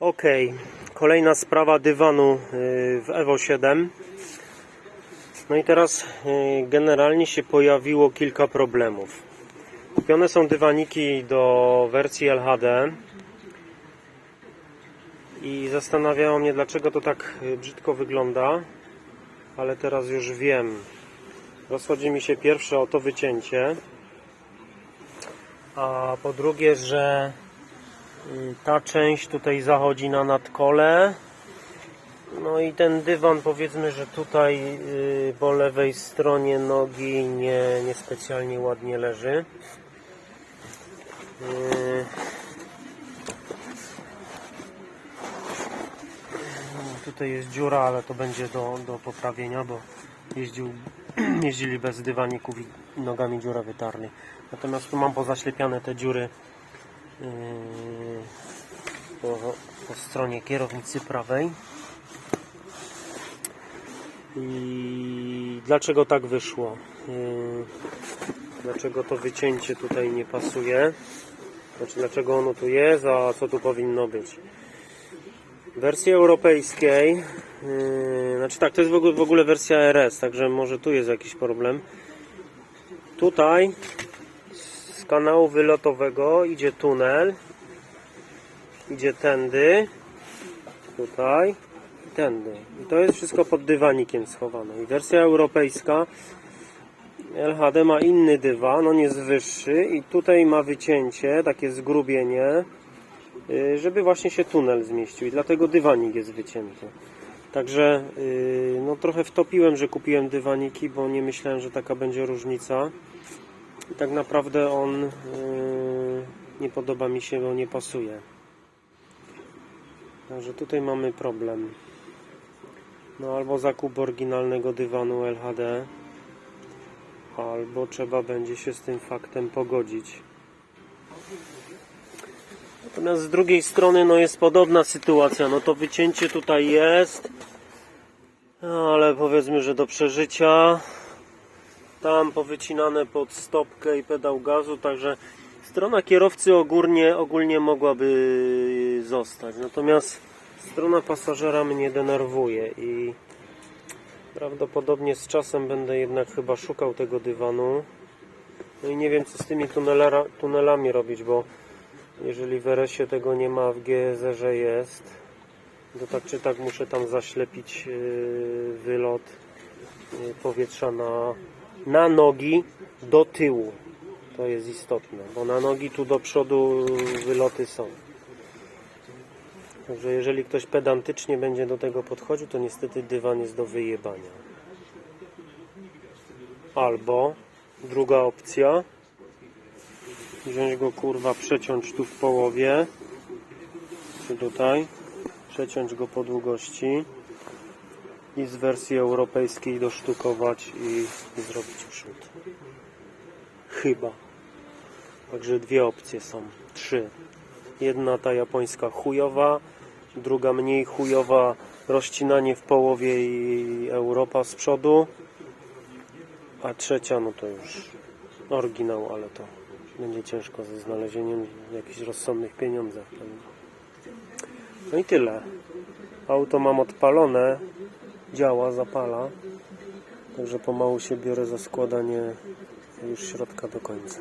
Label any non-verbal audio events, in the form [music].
Ok, kolejna sprawa dywanu y, w Evo 7. No i teraz y, generalnie się pojawiło kilka problemów. Kupione są dywaniki do wersji LHD i zastanawiało mnie dlaczego to tak y, brzydko wygląda, ale teraz już wiem. Rozchodzi mi się pierwsze o to wycięcie, a po drugie, że Ta część tutaj zachodzi na nadkole. No i ten dywan powiedzmy, że tutaj y, po lewej stronie nogi nie, niespecjalnie ładnie leży. Y, no, Tutaj jest dziura, ale to będzie do, do poprawienia, bo jeździł, [clears throat] jeździli bez dywaników i nogami dziurę wytarli. Natomiast tu mam pozaślepiane te dziury po, po stronie kierownicy prawej. I dlaczego tak wyszło? Yy, Dlaczego to wycięcie tutaj nie pasuje? Znaczy dlaczego ono tu jest, a co tu powinno być? W wersji europejskiej, yy, znaczy tak, to jest w ogóle wersja RS, także może tu jest jakiś problem. Tutaj z kanału wylotowego idzie tunel. Idzie tędy. Tutaj. I tędy. I to jest wszystko pod dywanikiem schowane. I wersja europejska LHD ma inny dywan, on jest wyższy i tutaj ma wycięcie, takie zgrubienie, y, żeby właśnie się tunel zmieścił i dlatego dywanik jest wycięty. Także y, no trochę wtopiłem, że kupiłem dywaniki, bo nie myślałem, że taka będzie różnica. I tak naprawdę on yy, nie podoba mi się, bo nie pasuje. Także tutaj mamy problem. No albo zakup oryginalnego dywanu LHD, albo trzeba będzie się z tym faktem pogodzić. Natomiast z drugiej strony no jest podobna sytuacja. No to wycięcie tutaj jest, ale powiedzmy, że do przeżycia tam powycinane pod stopkę i pedał gazu, także strona kierowcy ogólnie, ogólnie mogłaby zostać. Natomiast strona pasażera mnie denerwuje i prawdopodobnie z czasem będę jednak chyba szukał tego dywanu. No i nie wiem co z tymi tunelera, tunelami robić, bo jeżeli w RS-ie tego nie ma, w GZR jest, to tak czy tak muszę tam zaślepić yy, wylot yy, powietrza na na nogi do tyłu. To jest istotne, bo na nogi tu do przodu wyloty są. Także jeżeli ktoś pedantycznie będzie do tego podchodził, to niestety dywan jest do wyjebania. Albo druga opcja, wziąć go kurwa, przeciąć tu w połowie, czy tutaj, przeciąć go po długości i z wersji europejskiej dosztukować i, zrobić przód. Chyba. Także dwie opcje są. Trzy. Jedna ta japońska chujowa, druga mniej chujowa, rozcinanie w połowie i Europa z przodu, a trzecia no to już oryginał, ale to będzie ciężko ze znalezieniem jakichś rozsądnych pieniądzach. No i tyle. Auto mam odpalone, działa, zapala. Także pomału się biorę za składanie już środka do końca.